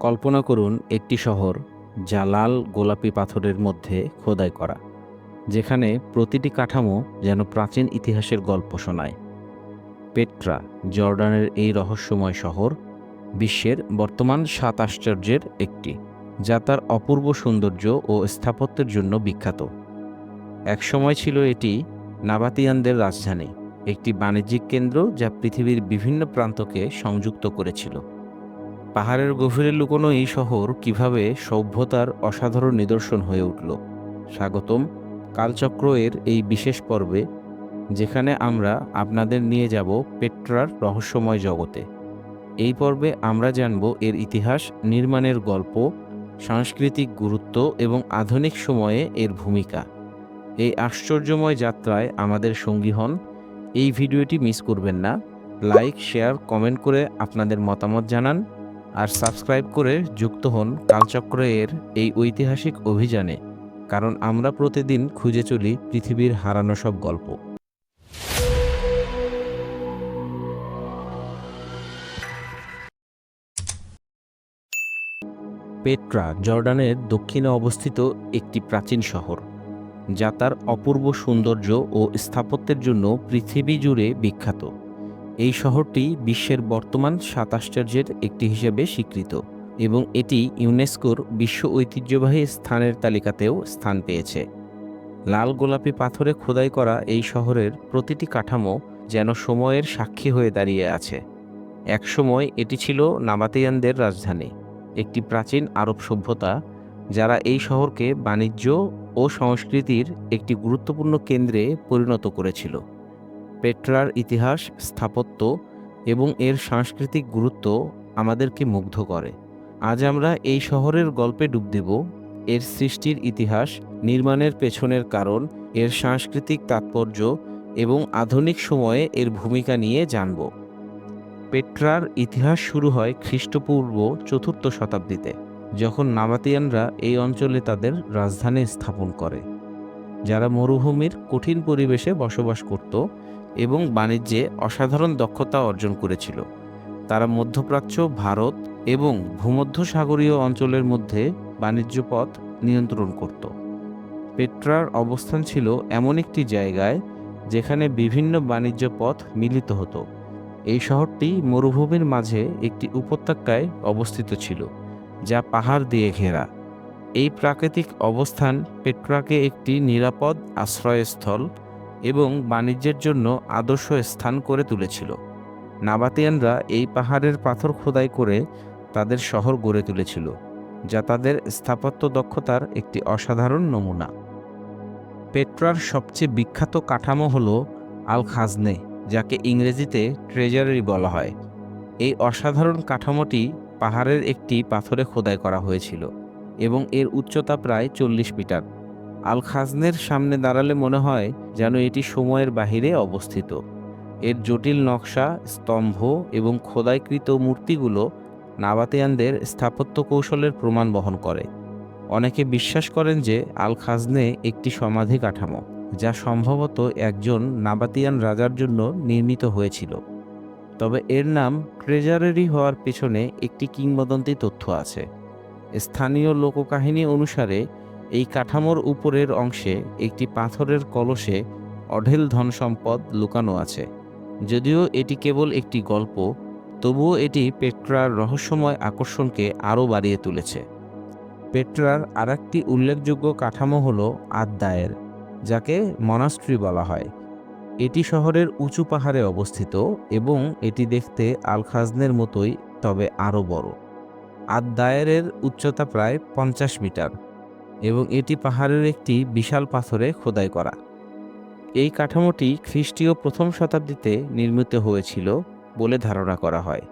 কল্পনা করুন একটি শহর যা লাল গোলাপি পাথরের মধ্যে খোদাই করা, যেখানে প্রতিটি কাঠামো যেন প্রাচীন ইতিহাসের গল্প শোনায়। পেট্রা, জর্ডানের এই রহস্যময় শহর, বিশ্বের বর্তমান সাত আশ্চর্যের একটি, যা তার অপূর্ব সৌন্দর্য ও স্থাপত্যের জন্য বিখ্যাত। একসময় ছিল এটি নাবাতিয়ানদের রাজধানী, একটি বাণিজ্যিক কেন্দ্র যা পৃথিবীর বিভিন্ন প্রান্তকে সংযুক্ত করেছিল। পাহাড়ের গভীরে লুকোনো এই শহর কীভাবে সভ্যতার অসাধারণ নিদর্শন হয়ে উঠল। স্বাগতম কালচক্র এর এই বিশেষ পর্বে, যেখানে আমরা আপনাদের নিয়ে যাব পেট্রার রহস্যময় জগতে। এই পর্বে আমরা জানব এর ইতিহাস, নির্মাণের গল্প, সাংস্কৃতিক গুরুত্ব এবং আধুনিক সময়ে এর ভূমিকা। এই আশ্চর্যময় যাত্রায় আমাদের সঙ্গী হন, এই ভিডিওটি মিস করবেন না। লাইক, শেয়ার, কমেন্ট করে আপনাদের মতামত জানান। আর সাবস্ক্রাইব করে যুক্ত হন কালচক্র এর এই ঐতিহাসিক অভিযানে, কারণ আমরা প্রতিদিন খুঁজে চলি পৃথিবীর হারানো সব গল্প। পেট্রা জর্ডানের দক্ষিণে অবস্থিত একটি প্রাচীন শহর, যা তার অপূর্ব সৌন্দর্য ও স্থাপত্যের জন্য পৃথিবী জুড়ে বিখ্যাত। এই শহরটি বিশ্বের বর্তমান সাত আশ্চর্যের একটি হিসেবে স্বীকৃত এবং এটি ইউনেস্কোর বিশ্ব ঐতিহ্যবাহী স্থানের তালিকাতেও স্থান পেয়েছে। লাল গোলাপি পাথরে খোদাই করা এই শহরের প্রতিটি কাঠামো যেন সময়ের সাক্ষী হয়ে দাঁড়িয়ে আছে। একসময় এটি ছিল নাবাতিয়ানদের রাজধানী, একটি প্রাচীন আরব সভ্যতা যারা এই শহরকে বাণিজ্য ও সংস্কৃতির একটি গুরুত্বপূর্ণ কেন্দ্রে পরিণত করেছিল। পেট্রার ইতিহাস, স্থাপত্য এবং এর সাংস্কৃতিক গুরুত্ব আমাদেরকে মুগ্ধ করে। আজ আমরা এই শহরের গল্পে ডুব দেব এর সৃষ্টির ইতিহাস, নির্মাণের পেছনের কারণ, এর সাংস্কৃতিক তাৎপর্য এবং আধুনিক সময়ে এর ভূমিকা নিয়ে জানব। পেট্রার ইতিহাস শুরু হয় খ্রিস্টপূর্ব চতুর্থ শতাব্দীতে, যখন নাবাতিয়ানরা এই অঞ্চলে তাদের রাজধানী স্থাপন করে, যারা মরুভূমির কঠিন পরিবেশে বসবাস করত এবং বাণিজ্যে অসাধারণ দক্ষতা অর্জন করেছিল। তারা মধ্যপ্রাচ্য, ভারত এবং ভূমধ্যসাগরীয় অঞ্চলের মধ্যে বাণিজ্য পথ নিয়ন্ত্রণ করত। পেট্রার অবস্থান ছিল এমন একটি জায়গায় যেখানে বিভিন্ন বাণিজ্য পথ মিলিত হতো। এই শহরটি মরুভূমির মাঝে একটি উপত্যকায় অবস্থিত ছিল, যা পাহাড় দিয়ে ঘেরা। এই প্রাকৃতিক অবস্থান পেট্রাকে একটি নিরাপদ আশ্রয়স্থল এবং বাণিজ্যের জন্য আদর্শ স্থান করে তুলেছিল। নাবাতিয়ানরা এই পাহাড়ের পাথর খোদাই করে তাদের শহর গড়ে তুলেছিল, যা তাদের স্থাপত্য দক্ষতার একটি অসাধারণ নমুনা। পেট্রার সবচেয়ে বিখ্যাত কাঠামো হল আল খাজনে যাকে ইংরেজিতে ট্রেজারি বলা হয়। এই অসাধারণ কাঠামোটি পাহাড়ের একটি পাথরে খোদাই করা হয়েছিল এবং এর উচ্চতা প্রায় চল্লিশ মিটার। আল খাজনের সামনে দাঁড়ালে মনে হয় যেন এটি সময়ের বাহিরে অবস্থিত। এর জটিল নকশা, স্তম্ভ এবং খোদাইকৃত মূর্তিগুলো নাবাতিয়ানদের স্থাপত্য কৌশলের প্রমাণ বহন করে। অনেকে বিশ্বাস করেন যে আল খাজনে একটি সমাধি কাঠামো, যা সম্ভবত একজন নাবাতিয়ান রাজার জন্য নির্মিত হয়েছিল। তবে এর নাম ট্রেজারেরি হওয়ার পেছনে একটি কিংবদন্তি তথ্য আছে। স্থানীয় লোককাহিনী অনুসারে এই কাঠামোর উপরের অংশে একটি পাথরের কলসে অঢেল ধন সম্পদ লুকানো আছে। যদিও এটি কেবল একটি গল্প, তবুও এটি পেট্রার রহস্যময় আকর্ষণকে আরও বাড়িয়ে তুলেছে। পেট্রার আরেকটি উল্লেখযোগ্য কাঠামো হল আদায়ের যাকে মনাস্ট্রি বলা হয়। এটি শহরের উঁচু পাহাড়ে অবস্থিত এবং এটি দেখতে আল খাজনের মতোই, তবে আরও বড়। আদায়ের উচ্চতা প্রায় পঞ্চাশ মিটার। এবং এটি পাহাড়ের একটি বিশাল পাথরে খোদাই করা। এই কাঠামোটি খ্রিস্টীয় প্রথম শতাব্দীতে নির্মিত হয়েছিল বলে ধারণা করা হয়।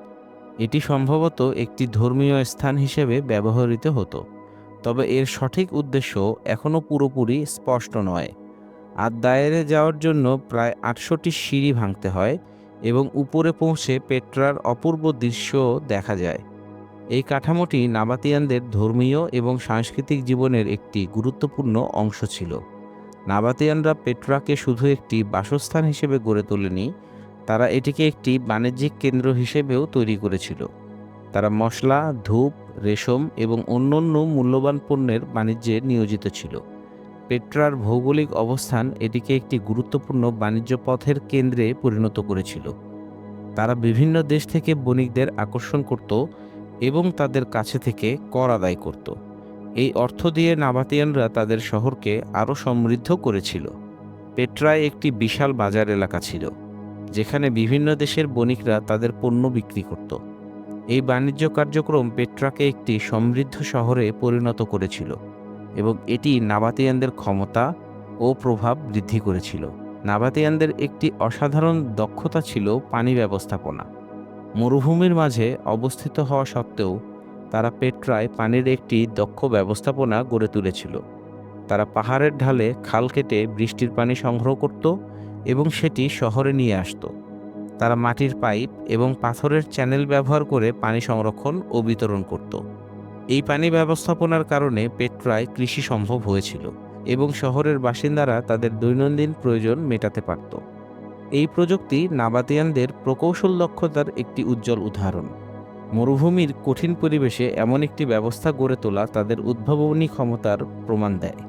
এটি সম্ভবত একটি ধর্মীয় স্থান হিসেবে ব্যবহৃত হতো, তবে এর সঠিক উদ্দেশ্য এখনও পুরোপুরি স্পষ্ট নয়। আর দায়েরে যাওয়ার জন্য প্রায় আটশোটি সিঁড়ি ভাঙতে হয় এবং উপরে পৌঁছে পেট্রার অপূর্ব দৃশ্য দেখা যায়। এই কাঠামোটি নাবাতিয়ানদের ধর্মীয় এবং সাংস্কৃতিক জীবনের একটি গুরুত্বপূর্ণ অংশ ছিল। নাবাতিয়ানরা পেট্রাকে শুধু একটি বাসস্থান হিসেবে গড়ে তোলেনি, তারা এটিকে একটি বাণিজ্যিক কেন্দ্র হিসেবেও তৈরি করেছিল। তারা মশলা, ধূপ, রেশম এবং অন্যান্য মূল্যবান পণ্যের বাণিজ্যে নিয়োজিত ছিল। পেট্রার ভৌগোলিক অবস্থান এটিকে একটি গুরুত্বপূর্ণ বাণিজ্য পথের কেন্দ্রে পরিণত করেছিল। তারা বিভিন্ন দেশ থেকে বণিকদের আকর্ষণ করত এবং তাদের কাছে থেকে কর আদায় করত। এই অর্থ দিয়ে নাবাতিয়ানরা তাদের শহরকে আরও সমৃদ্ধ করেছিল। পেট্রায় একটি বিশাল বাজার এলাকা ছিল, যেখানে বিভিন্ন দেশের বণিকরা তাদের পণ্য বিক্রি করত। এই বাণিজ্য কার্যক্রম পেট্রাকে একটি সমৃদ্ধ শহরে পরিণত করেছিল এবং এটি নাবাতিয়ানদের ক্ষমতা ও প্রভাব বৃদ্ধি করেছিল। নাবাতিয়ানদের একটি অসাধারণ দক্ষতা ছিল পানি ব্যবস্থাপনা। মরুভূমির মাঝে অবস্থিত হওয়া সত্ত্বেও তারা পেট্রায় পানির একটি দক্ষ ব্যবস্থাপনা গড়ে তুলেছিল। তারা পাহাড়ের ঢালে খাল কেটে বৃষ্টির পানি সংগ্রহ করত এবং সেটি শহরে নিয়ে আসত। তারা মাটির পাইপ এবং পাথরের চ্যানেল ব্যবহার করে পানি সংরক্ষণ ও বিতরণ করত। এই পানি ব্যবস্থাপনার কারণে পেট্রায় কৃষি সম্ভব হয়েছিল এবং শহরের বাসিন্দারা তাদের দৈনন্দিন প্রয়োজন মেটাতে পারত। এই প্রযুক্তি নাবাতিয়ানদের প্রকৌশল দক্ষতার একটি উজ্জ্বল উদাহরণ। মরুভূমির কঠিন পরিবেশে এমন একটি ব্যবস্থা গড়ে তোলা তাদের উদ্ভাবনী ক্ষমতার প্রমাণ দেয়।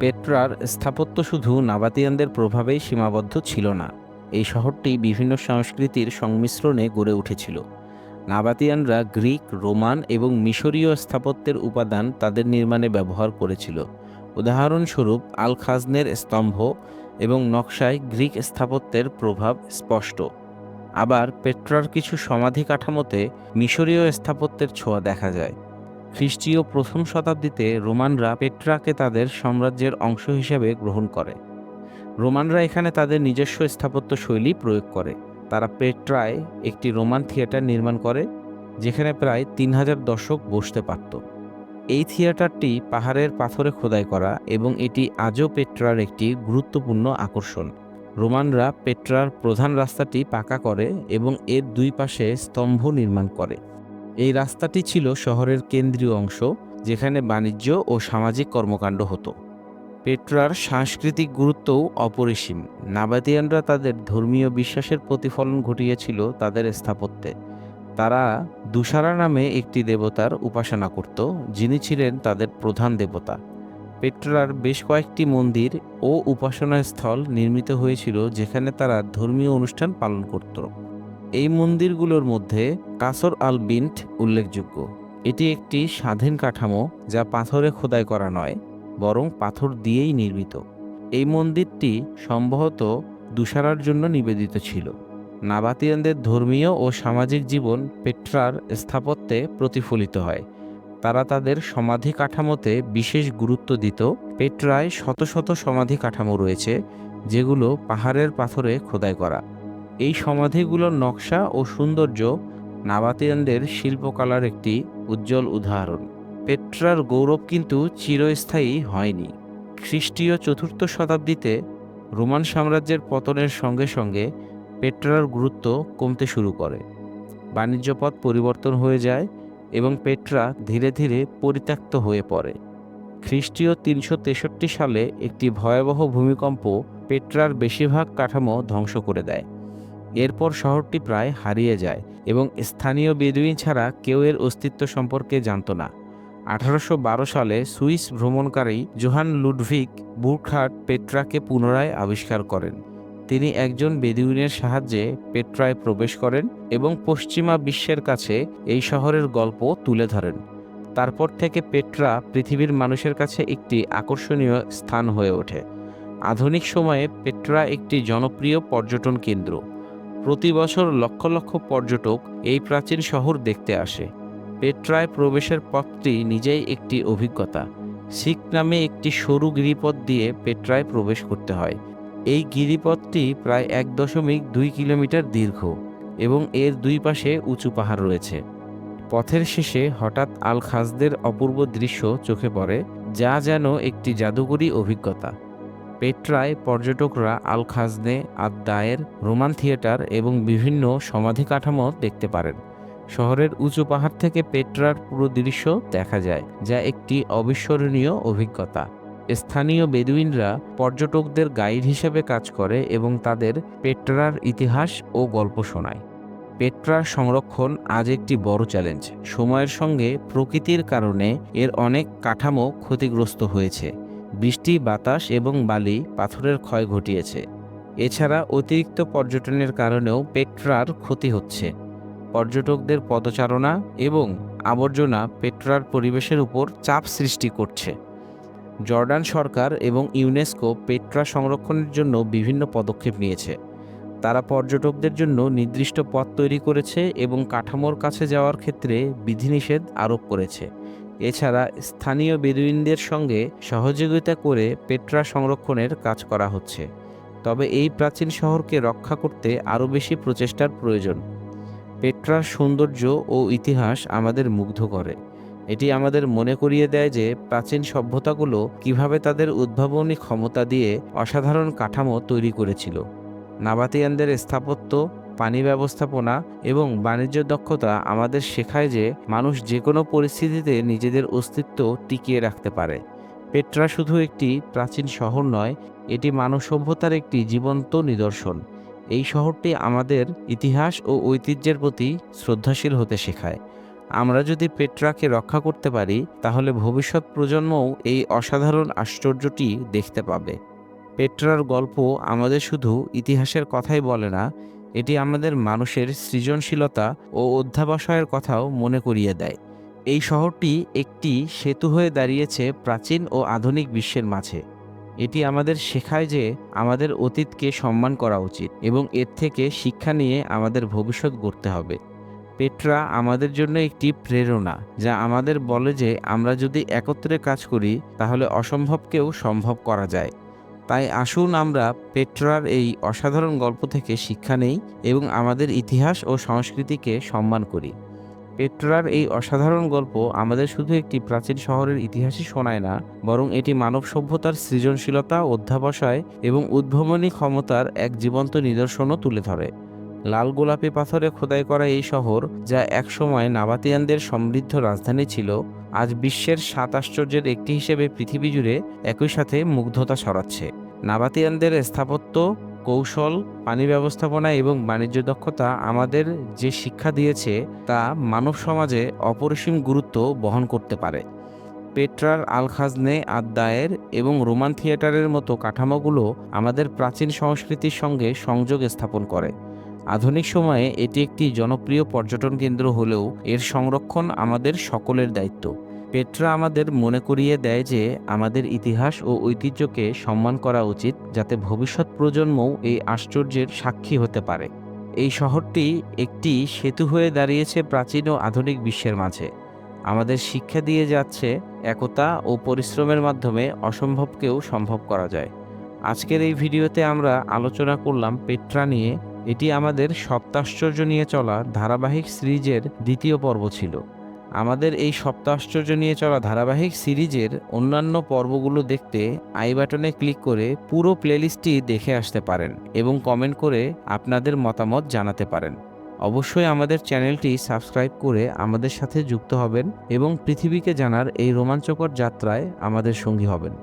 পেট্রার স্থাপত্য শুধু নাবাতিয়ানদের প্রভাবেই সীমাবদ্ধ ছিল না, এই শহরটি বিভিন্ন সংস্কৃতির সংমিশ্রণে গড়ে উঠেছিল। নাবাতিয়ানরা গ্রিক, রোমান এবং মিশরীয় স্থাপত্যের উপাদান তাদের নির্মাণে ব্যবহার করেছিল। উদাহরণস্বরূপ আল খাজনের স্তম্ভ এবং নকশায় গ্রিক স্থাপত্যের প্রভাব স্পষ্ট। আবার পেট্রার কিছু সমাধি কাঠামোতে মিশরীয় স্থাপত্যের ছোঁয়া দেখা যায়। খ্রিস্টীয় প্রথম শতাব্দীতে রোমানরা পেট্রাকে তাদের সাম্রাজ্যের অংশ হিসেবে গ্রহণ করে। রোমানরা এখানে তাদের নিজস্ব স্থাপত্য শৈলী প্রয়োগ করে। তারা পেট্রায় একটি রোমান থিয়েটার নির্মাণ করে, যেখানে প্রায় তিন হাজার দর্শক বসতে পারত। এই থিয়েটারটি পাহাড়ের পাথরে খোদাই করা এবং এটি আজও পেট্রার একটি গুরুত্বপূর্ণ আকর্ষণ। রোমানরা পেট্রার প্রধান রাস্তাটি পাকা করে এবং এর দুই পাশে স্তম্ভ নির্মাণ করে। এই রাস্তাটি ছিল শহরের কেন্দ্রীয় অংশ, যেখানে বাণিজ্য ও সামাজিক কর্মকাণ্ড হতো। পেট্রার সাংস্কৃতিক গুরুত্বও অপরিসীম। নাবাতিয়ানরা তাদের ধর্মীয় বিশ্বাসের প্রতিফলন ঘটিয়েছিল তাদের স্থাপত্যে। তারা দুসারা নামে একটি দেবতার উপাসনা করত, যিনি ছিলেন তাদের প্রধান দেবতা। পেট্রার বেশ কয়েকটি মন্দির ও উপাসনা স্থল নির্মিত হয়েছিল, যেখানে তারা ধর্মীয় অনুষ্ঠান পালন করত। এই মন্দিরগুলোর মধ্যে কাসর আল বিন্ট উল্লেখযোগ্য। এটি একটি স্বাধীন কাঠামো, যা পাথরে খোদাই করা নয়, বরং পাথর দিয়েই নির্মিত। এই মন্দিরটি সম্ভবত দুসারার জন্য নিবেদিত ছিল। নাবাতিয়ানদের ধর্মীয় ও সামাজিক জীবন পেট্রার স্থাপত্যে প্রতিফলিত হয়। তারা তাদের সমাধি কাঠামোতে বিশেষ গুরুত্ব দিত। পেট্রায় শত শত সমাধি কাঠামো রয়েছে, যেগুলো পাহাড়ের পাথরে খোদাই করা। এই সমাধিগুলোর নকশা ও সৌন্দর্য নাবাতিয়ানদের শিল্পকলার একটি উজ্জ্বল উদাহরণ। পেট্রার গৌরব কিন্তু চিরস্থায়ী হয়নি। খ্রিস্টীয় চতুর্থ শতাব্দীতে রোমান সাম্রাজ্যের পতনের সঙ্গে সঙ্গে পেট্রার গুরুত্ব কমতে শুরু করে। বাণিজ্য পথ পরিবর্তন হয়ে যায় এবং পেট্রা ধীরে ধীরে পরিত্যক্ত হয়ে পড়ে। খ্রিস্টীয় তিনশো তেষট্টি সালে একটি ভয়াবহ ভূমিকম্প পেট্রার বেশিরভাগ কাঠামো ধ্বংস করে দেয়। এরপর শহরটি প্রায় হারিয়ে যায় এবং স্থানীয় বেদুইন ছাড়া কেউ এর অস্তিত্ব সম্পর্কে জানত না। আঠারোশো বারো সালে সুইস ভ্রমণকারী জোহান লুডভিক বুরখাট পেট্রাকে পুনরায় আবিষ্কার করেন। তিনি একজন বেদুইনের সাহায্যে পেট্রায় প্রবেশ করেন এবং পশ্চিমা বিশ্বের কাছে এই শহরের গল্প তুলে ধরেন। তারপর থেকে পেট্রা পৃথিবীর মানুষের কাছে একটি আকর্ষণীয় স্থান হয়ে ওঠে। আধুনিক সময়ে পেট্রা একটি জনপ্রিয় পর্যটন কেন্দ্র। প্রতি বছর লক্ষ লক্ষ পর্যটক এই প্রাচীন শহর দেখতে আসে। পেট্রায় প্রবেশের পথটি নিজেই একটি অভিজ্ঞতা। শিখ নামে একটি সরু গিরিপথ দিয়ে পেট্রায় প্রবেশ করতে হয়। এই গিরিপথটি প্রায় এক দশমিক দুই কিলোমিটার দীর্ঘ এবং এর দুই পাশে উঁচু পাহাড় রয়েছে। পথের শেষে হঠাৎ আল খাজদের অপূর্ব দৃশ্য চোখে পড়ে, যা যেন একটি জাদুকরী অভিজ্ঞতা। পেট্রায় পর্যটকরা আল খাজনে আদায়ের রোমান থিয়েটার এবং বিভিন্ন সমাধি কাঠামো দেখতে পারেন। শহরের উঁচু পাহাড় থেকে পেট্রার পুরো দৃশ্য দেখা যায়, যা একটি অবিস্মরণীয় অভিজ্ঞতা। স্থানীয় বেদুইনরা পর্যটকদের গাইড হিসেবে কাজ করে এবং তাদের পেট্রার ইতিহাস ও গল্প শোনায়। পেট্রার সংরক্ষণ আজ একটি বড় চ্যালেঞ্জ সময়ের সঙ্গে প্রকৃতির কারণে এর অনেক কাঠামো ক্ষতিগ্রস্ত হয়েছে। বৃষ্টি, বাতাস এবং বালি পাথরের ক্ষয় ঘটিয়েছে। এছাড়া অতিরিক্ত পর্যটনের কারণেও পেট্রার ক্ষতি হচ্ছে। পর্যটকদের পদচারণা এবং আবর্জনা পেট্রার পরিবেশের উপর চাপ সৃষ্টি করছে। জর্ডান সরকার এবং ইউনেস্কো পেট্রা সংরক্ষণের জন্য বিভিন্ন পদক্ষেপ নিয়েছে। তারা পর্যটকদের জন্য নির্দিষ্ট পথ তৈরি করেছে এবং কাঠামোর কাছে যাওয়ার ক্ষেত্রে বিধিনিষেধ আরোপ করেছে। এছাড়া স্থানীয় বেদুইনদের সঙ্গে সহযোগিতা করে পেট্রা সংরক্ষণের কাজ করা হচ্ছে। তবে এই প্রাচীন শহরকে রক্ষা করতে আরও বেশি প্রচেষ্টার প্রয়োজন। পেট্রার সৌন্দর্য ও ইতিহাস আমাদের মুগ্ধ করে। এটি আমাদের মনে করিয়ে দেয় যে প্রাচীন সভ্যতাগুলো কীভাবে তাদের উদ্ভাবনী ক্ষমতা দিয়ে অসাধারণ কাঠামো তৈরি করেছিল। নাবাতিয়ানদের স্থাপত্য, পানি ব্যবস্থাপনা এবং বাণিজ্য দক্ষতা আমাদের শেখায় যে মানুষ যে কোনো পরিস্থিতিতে নিজেদের অস্তিত্ব টিকিয়ে রাখতে পারে। পেট্রা শুধু একটি প্রাচীন শহর নয়, এটি মানব সভ্যতার একটি জীবন্ত নিদর্শন। এই শহরটি আমাদের ইতিহাস ও ঐতিহ্যের প্রতি শ্রদ্ধাশীল হতে শেখায়। আমরা যদি পেট্রাকে রক্ষা করতে পারি, তাহলে ভবিষ্যৎ প্রজন্মও এই অসাধারণ আশ্চর্যটি দেখতে পাবে। পেট্রার গল্প আমাদের শুধু ইতিহাসের কথাই বলে না, এটি আমাদের মানুষের সৃজনশীলতা ও অধ্যাবসায়ের কথাও মনে করিয়ে দেয়। এই শহরটি একটি সেতু হয়ে দাঁড়িয়েছে প্রাচীন ও আধুনিক বিশ্বের মাঝে। এটি আমাদের শেখায় যে আমাদের অতীতকে সম্মান করা উচিত এবং এর থেকে শিক্ষা নিয়ে আমাদের ভবিষ্যৎ গড়তে হবে। পেট্রা আমাদের জন্য একটি প্রেরণা, যা আমাদের বলে যে আমরা যদি একত্রে কাজ করি, তাহলে অসম্ভবকেও সম্ভব করা যায়। তাই আসুন আমরা পেট্রার এই অসাধারণ গল্প থেকে শিক্ষা নেই এবং আমাদের ইতিহাস ও সংস্কৃতিকে সম্মান করি। পেট্রার এই অসাধারণ গল্প আমাদের শুধু একটি প্রাচীন শহরের ইতিহাসই শোনায় না, বরং এটি মানব সভ্যতার সৃজনশীলতা, অধ্যাবসায় এবং উদ্ভাবনী ক্ষমতার এক জীবন্ত নিদর্শনও তুলে ধরে। লাল গোলাপি পাথরে খোদাই করা এই শহর, যা একসময় নাবাতিয়ানদের সমৃদ্ধ রাজধানী ছিল, আজ বিশ্বের সাত আশ্চর্যের একটি হিসেবে পৃথিবী জুড়ে একই সাথে মুগ্ধতা ছড়াচ্ছে। নাবাতিয়ানদের স্থাপত্য, কৌশল, পানি ব্যবস্থাপনা এবং বাণিজ্য দক্ষতা আমাদের যে শিক্ষা দিয়েছে, তা মানব সমাজে অপরিসীম গুরুত্ব বহন করতে পারে। পেট্রার আলখাজনে আদ্দায়ের এবং রোমান থিয়েটারের মতো কাঠামোগুলো আমাদের প্রাচীন সংস্কৃতির সঙ্গে সংযোগ স্থাপন করে। আধুনিক সময়ে এটি একটি জনপ্রিয় পর্যটন কেন্দ্র হলেও এর সংরক্ষণ আমাদের সকলের দায়িত্ব। পেট্রা আমাদের মনে করিয়ে দেয় যে আমাদের ইতিহাস ও ঐতিহ্যকে সম্মান করা উচিত যাতে ভবিষ্যৎ প্রজন্মও এই আশ্চর্যের সাক্ষী হতে পারে। এই শহরটি একটি সেতু হয়ে দাঁড়িয়েছে প্রাচীন ও আধুনিক বিশ্বের মাঝে। আমাদের শিক্ষা দিয়ে যাচ্ছে একতা ও পরিশ্রমের মাধ্যমে অসম্ভবকেও সম্ভব করা যায়। আজকের এই ভিডিওতে আমরা আলোচনা করলাম পেট্রা নিয়ে এটি আমাদের সপ্তাশ্চর্য নিয়ে চলা ধারাবাহিক সিরিজের দ্বিতীয় পর্ব ছিল। আমাদের এই সপ্তাশ্চর্য নিয়ে চলা ধারাবাহিক সিরিজের অন্যান্য পর্বগুলো দেখতে আই বাটনে ক্লিক করে পুরো প্লেলিস্টটি দেখে আসতে পারেন এবং কমেন্ট করে আপনাদের মতামত জানাতে পারেন। অবশ্যই আমাদের চ্যানেলটি সাবস্ক্রাইব করে আমাদের সাথে যুক্ত হবেন এবং পৃথিবীকে জানার এই রোমাঞ্চকর যাত্রায় আমাদের সঙ্গী হবেন।